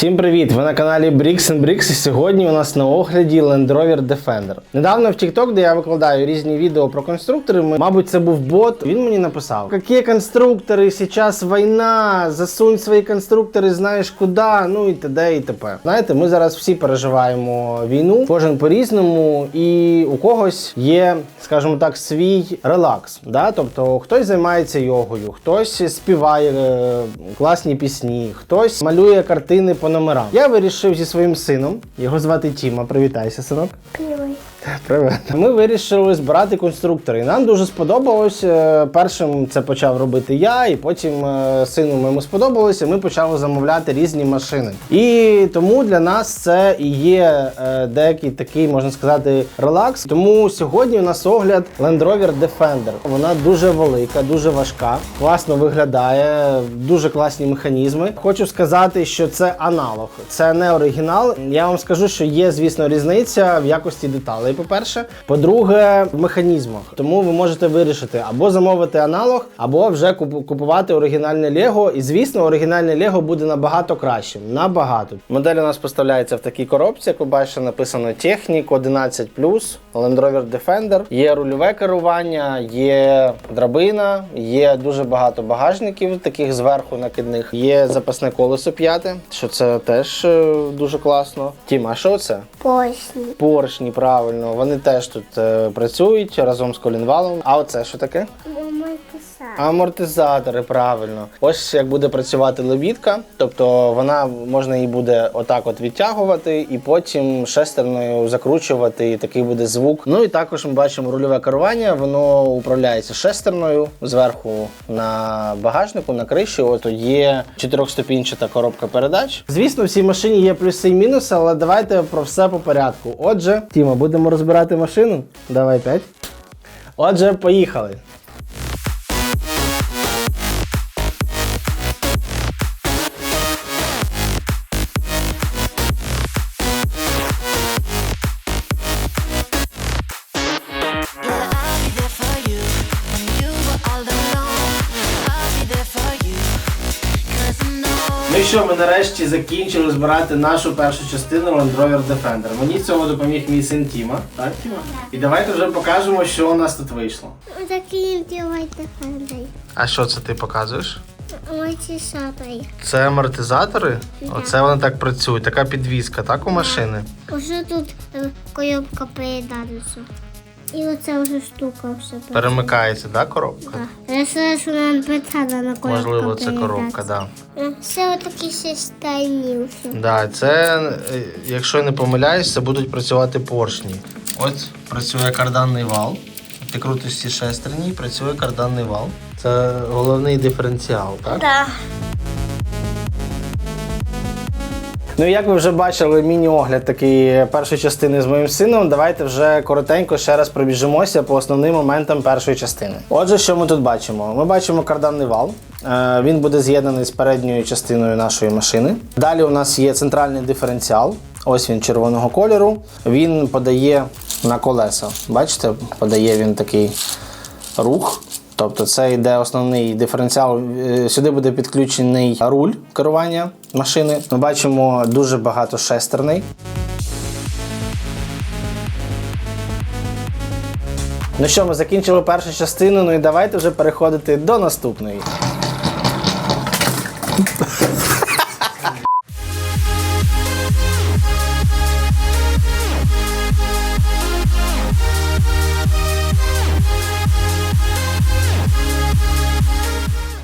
Всім привіт! Ви на каналі Bricks Bricks і сьогодні у нас на огляді Land Rover Defender. Недавно в TikTok, де я викладаю різні відео про конструктори, мабуть, це був бот. Він мені написав: Які конструктори? Зараз війна, засунь свої конструктори, знаєш куди, ну і т.д. і т.п. Знаєте, ми зараз всі переживаємо війну, кожен по-різному, і у когось є, скажімо так, свій релакс. Да? Тобто хтось займається йогою, хтось співає е, класні пісні, хтось малює картини по номерам. Я вирішив зі своїм сином, його звати Тіма. Привітайся, синок. Привет. Привет. Ми вирішили збирати конструктори. Нам дуже сподобалось. Е, Першим це почав робити я, і потім е, сину моєму сподобалося. Ми почали замовляти різні машини. І тому для нас це і є е, деякий такий, можна сказати, релакс. Тому сьогодні у нас огляд Land Rover Defender. Вона дуже велика, дуже важка, класно виглядає, дуже класні механізми. Хочу сказати, що це аналог, це не оригінал. Я вам скажу, що є, звісно, різниця в якості деталей. По-перше, по-друге, в механізмах. Тому ви можете вирішити або замовити аналог, або вже купувати оригінальне Лего. І звісно, оригінальне Лего буде набагато кращим. Набагато. Модель у нас поставляється в такій коробці, як ви бачите, написано Технік 11 Land Rover Defender. Є рульове керування, є драбина, є дуже багато багажників, таких зверху накидних. Є запасне колесо п'яте, що це теж е, дуже класно. Тім, а що це? Поршни. Поршні, правильно, вони теж тут е, працюють разом з колінвалом. А оце що таке? Амортизатори, правильно. Ось як буде працювати лебідка, тобто вона можна її буде отак от відтягувати і потім шестерною закручувати, і такий буде звук. Ну і також ми бачимо рульове керування, воно управляється шестерною зверху на багажнику, на криші. От є чотирьохступінчата коробка передач. Звісно, в цій машині є плюси і мінуси, але давайте про все по порядку. Отже, Тіма, будемо розбирати машину. Давай п'ять. Отже, поїхали. Що, ми нарешті закінчили збирати нашу першу частину Land Rover Defender. Мені в цьому допоміг мій син Тіма. Так, Тіма? І давайте вже покажемо, що у нас тут вийшло. Делайте фандай. А що це ти показуєш? Сатай. Це амортизатори. Оце вони так працюють. Така підвізка, так, у машини. Уже тут е, коробка передається. І оця вже штука все. Перемикається, так, коробка? Я зараз вона питала на коробка Можливо, це коробка, так. Да. Це отакі ще стайнівся. Да, це, е, якщо я не помиляюсь, це будуть працювати поршні. Ось працює карданний вал. Ти крутиш ці шестерні, і працює карданний вал. Це головний диференціал, так? Так. Ну, як ви вже бачили, міні-огляд такий першої частини з моїм сином. Давайте вже коротенько ще раз пробіжимося по основним моментам першої частини. Отже, що ми тут бачимо? Ми бачимо карданний вал. Е, Він буде з'єднаний з передньою частиною нашої машини. Далі у нас є центральний диференціал. Ось він червоного кольору. Він подає на колеса. Бачите, подає він такий рух. Тобто це йде основний диференціал. Е, Сюди буде підключений руль керування машини. Ми бачимо дуже багато шестерний. Ну що, ми закінчили першу частину, ну і давайте вже переходити до наступної.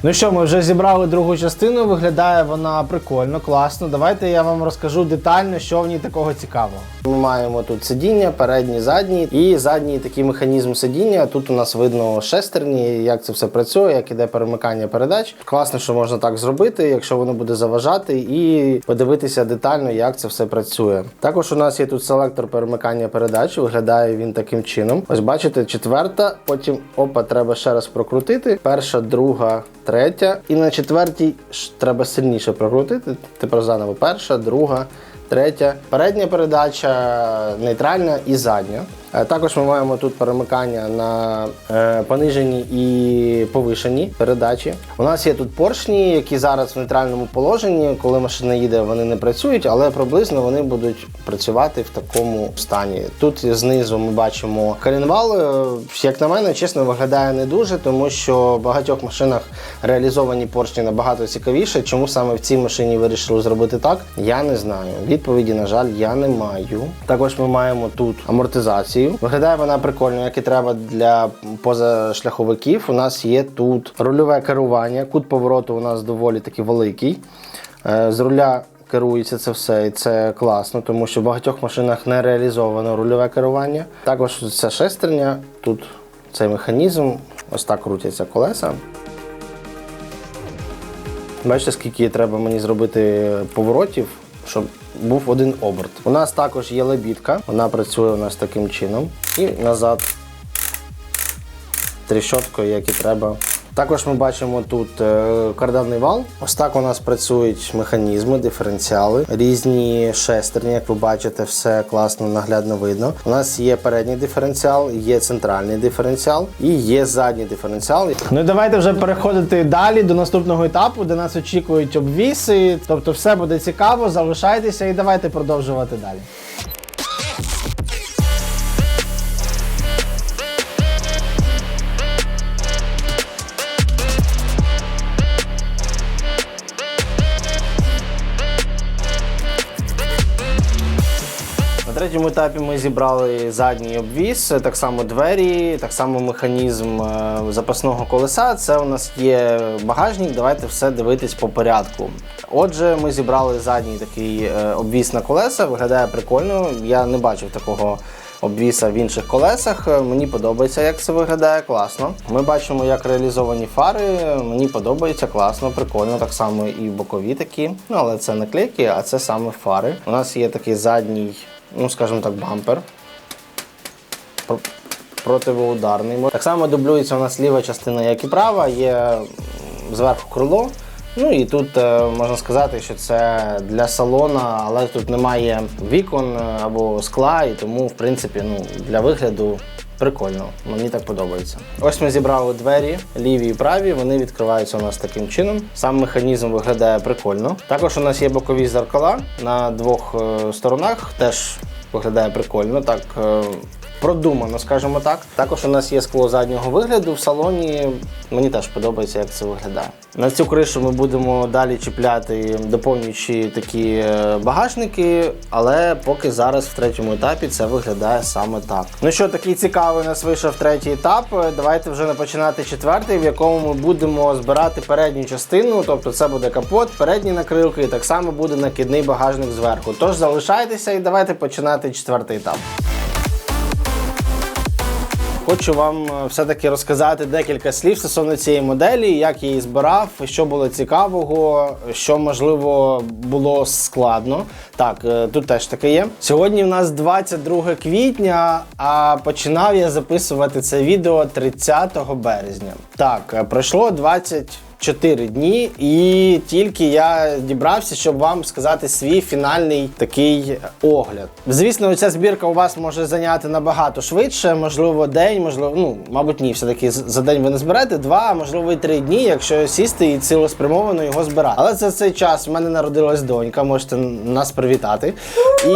Ну що, ми вже зібрали другу частину. Виглядає вона прикольно, класно. Давайте я вам розкажу детально, що в ній такого цікавого. Ми маємо тут сидіння, передні, задні і задній такий механізм сидіння. Тут у нас видно шестерні, як це все працює, як іде перемикання передач. Класно, що можна так зробити, якщо воно буде заважати, і подивитися детально, як це все працює. Також у нас є тут селектор перемикання передач. Виглядає він таким чином. Ось бачите, четверта, потім опа, треба ще раз прокрутити. Перша, друга, третя. І на четвертій треба сильніше прокрутити. Тепер заново перша, друга, третя. Передня передача нейтральна і задня. Е, Також ми маємо тут перемикання на е, понижені і повишені передачі. У нас є тут поршні, які зараз в нейтральному положенні. Коли машина їде, вони не працюють, але приблизно вони будуть працювати в такому стані. Тут знизу ми бачимо коленвал. Е, Як на мене, чесно, виглядає не дуже, тому що в багатьох машинах реалізовані поршні набагато цікавіше. Чому саме в цій машині вирішили зробити так? Я не знаю. Відповіді, на жаль, я не маю. Також ми маємо тут амортизацію. Виглядає вона прикольно, як і треба для позашляховиків. У нас є тут рульове керування. Кут повороту у нас доволі таки великий. Е, З руля керується це все, і це класно, тому що в багатьох машинах не реалізовано рульове керування. Також ця шестерня, тут цей механізм, ось так крутяться колеса. Бачите, скільки треба мені зробити поворотів, щоб був один оберт. У нас також є лебідка, вона працює у нас таким чином. І назад тріщоткою, як і треба. Також ми бачимо тут е, карданний вал. Ось так у нас працюють механізми, диференціали, різні шестерні, як ви бачите, все класно, наглядно видно. У нас є передній диференціал, є центральний диференціал і є задній диференціал. Ну і давайте вже переходити далі до наступного етапу, де нас очікують обвіси. Тобто, все буде цікаво, залишайтеся і давайте продовжувати далі. Третьому етапі ми зібрали задній обвіз, так само двері, так само механізм е, запасного колеса. Це у нас є багажник. Давайте все дивитись по порядку. Отже, ми зібрали задній такий е, обвіз на колеса. Виглядає прикольно. Я не бачив такого. Обвіса в інших колесах. Е, Мені подобається, як це виглядає класно. Ми бачимо, як реалізовані фари. Мені подобається класно, прикольно. Так само і бокові такі. Ну але це не клейки, а це саме фари. У нас є такий задній, ну скажімо так, бампер. Противоударний. Так само дублюється у нас ліва частина, як і права, є зверху крило. Ну і тут е, можна сказати, що це для салона, але тут немає вікон е, або скла, і тому, в принципі, ну, для вигляду прикольно. Мені так подобається. Ось ми зібрали двері, ліві і праві. Вони відкриваються у нас таким чином. Сам механізм виглядає прикольно. Також у нас є бокові зеркала на двох е, сторонах. Теж виглядає прикольно. Так е, продумано, скажімо так. Також у нас є скло заднього вигляду в салоні. Мені теж подобається, як це виглядає. На цю кришу ми будемо далі чіпляти доповнюючі такі е, багажники, але поки зараз в третьому етапі це виглядає саме так. Ну що, такий цікавий у нас вийшов третій етап. Е, Давайте вже починати четвертий, в якому ми будемо збирати передню частину, тобто це буде капот, передні накрилки, і так само буде накидний багажник зверху. Тож залишайтеся і давайте починати четвертий етап. Хочу вам е, все-таки розказати декілька слів стосовно цієї моделі, як я її збирав, що було цікавого, що можливо було складно. Так, е, тут теж таке є. Сьогодні в нас 22 квітня, а починав я записувати це відео 30 березня. Так, е, пройшло 20 4 дні, і тільки я дібрався, щоб вам сказати свій фінальний такий огляд. Звісно, ця збірка у вас може зайняти набагато швидше, можливо, день, можливо, ну мабуть, ні, все таки за день ви не зберете, два, можливо, і три дні, якщо сісти і цілеспрямовано його збирати. Але за цей час в мене народилась донька, можете нас привітати. І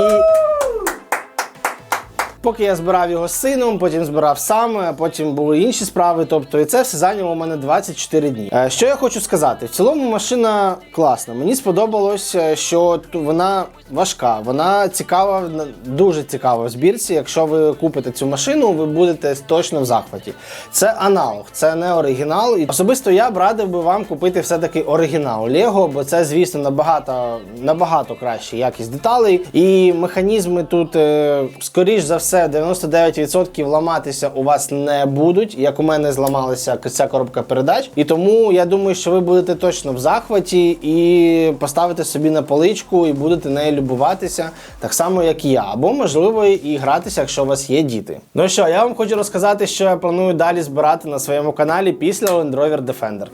Поки я збирав його з сином, потім збирав сам, а потім були інші справи. Тобто, і це все зайняло у мене 24 дні. Е, Що я хочу сказати? В цілому машина класна. Мені сподобалось, е, що вона важка, вона цікава, дуже цікава в збірці. Якщо ви купите цю машину, ви будете точно в захваті. Це аналог, це не оригінал. І особисто я б радив би вам купити все-таки оригінал Лего, бо це, звісно, набагато, набагато краща якість деталей. І механізми тут, е, скоріш за все, 99% ламатися у вас не будуть, як у мене зламалася ця коробка передач. І тому я думаю, що ви будете точно в захваті і поставите собі на поличку і будете нею любуватися, так само, як і я. Або, можливо, і гратися, якщо у вас є діти. Ну що, я вам хочу розказати, що я планую далі збирати на своєму каналі після Land Defender.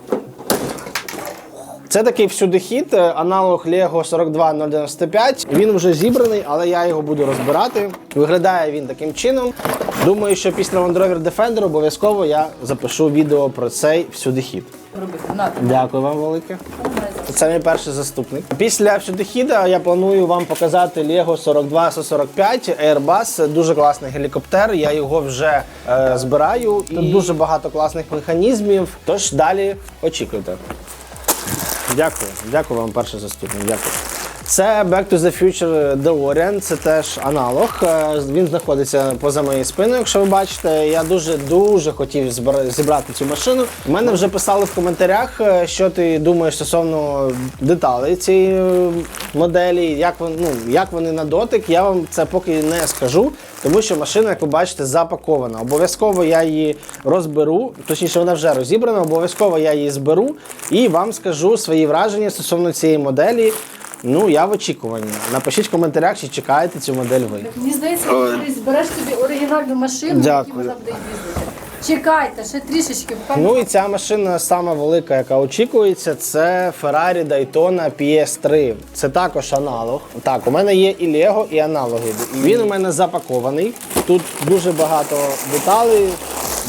Це такий всюди хід, е, аналог Lego 42095. Він вже зібраний, але я його буду розбирати. Виглядає він таким чином. Думаю, що після Land Rover Defender обов'язково я запишу відео про цей всюдихід. робити. На, Дякую вам велике. Це мій перший заступник. Після всюдихіда я планую вам показати Lego 42 145 Airbus. Дуже класний гелікоптер. Я його вже е, збираю. Тут дуже багато класних механізмів. Тож далі очікуйте. Дякую. Дякую вам, перший заступник. Дякую. Це Back to the Future DeLorean, це теж аналог. Е, Він знаходиться поза моєю спиною, якщо ви бачите. Я дуже дуже хотів зібрати цю машину. У мене вже писали в коментарях, е, що ти думаєш стосовно деталей цієї е, моделі, як вони, ну, як вони на дотик. Я вам це поки не скажу, тому що машина, як ви бачите, запакована. Обов'язково я її розберу, точніше, вона вже розібрана. Обов'язково я її зберу і вам скажу свої враження стосовно цієї моделі. Ну, я в очікуванні. Напишіть в коментарях, чи чекаєте цю модель ви. Мені здається, що ти збереш собі оригінальну машину, якій Дякую. вона буде їздити. Чекайте, ще трішечки. поки- Ну і ця машина сама велика, яка очікується, це Ferrari Daytona PS3. Це також аналог. Так, у мене є і Lego, і аналоги. Він у мене запакований. Тут дуже багато деталей,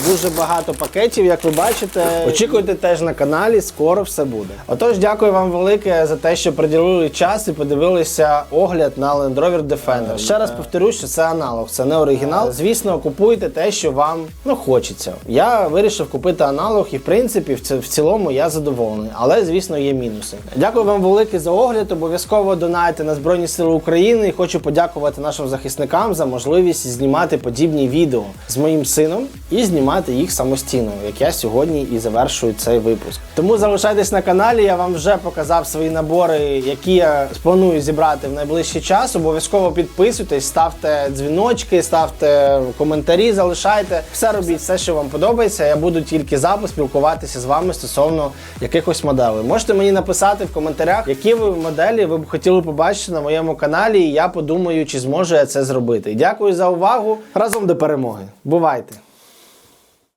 дуже багато пакетів, як ви бачите. Очікуйте теж на каналі, скоро все буде. Отож, дякую вам велике за те, що приділили час і подивилися огляд на Land Rover Defender. Ще раз повторю, що це аналог, це не оригінал. Звісно, купуйте те, що вам ну, хочеться. Я вирішив купити аналог, і в принципі, в цілому я задоволений. Але, звісно, є мінуси. Дякую вам велике за огляд. Обов'язково донайте на Збройні Сили України. І хочу подякувати нашим захисникам за можливість знімати подібні відео з моїм сином і знімати їх самостійно, як я сьогодні і завершую цей випуск. Тому залишайтесь на каналі. Я вам вже показав свої набори, які я планую зібрати в найближчий час. Обов'язково підписуйтесь, ставте дзвіночки, ставте коментарі, залишайте. Все робіть, все, що вам подобається. Я буду тільки за поспілкуватися з вами стосовно якихось моделей. Можете мені написати в коментарях, які ви моделі ви б хотіли побачити на моєму каналі. І я подумаю, чи зможу я це зробити. Дякую за увагу. Разом до перемоги. Бувайте!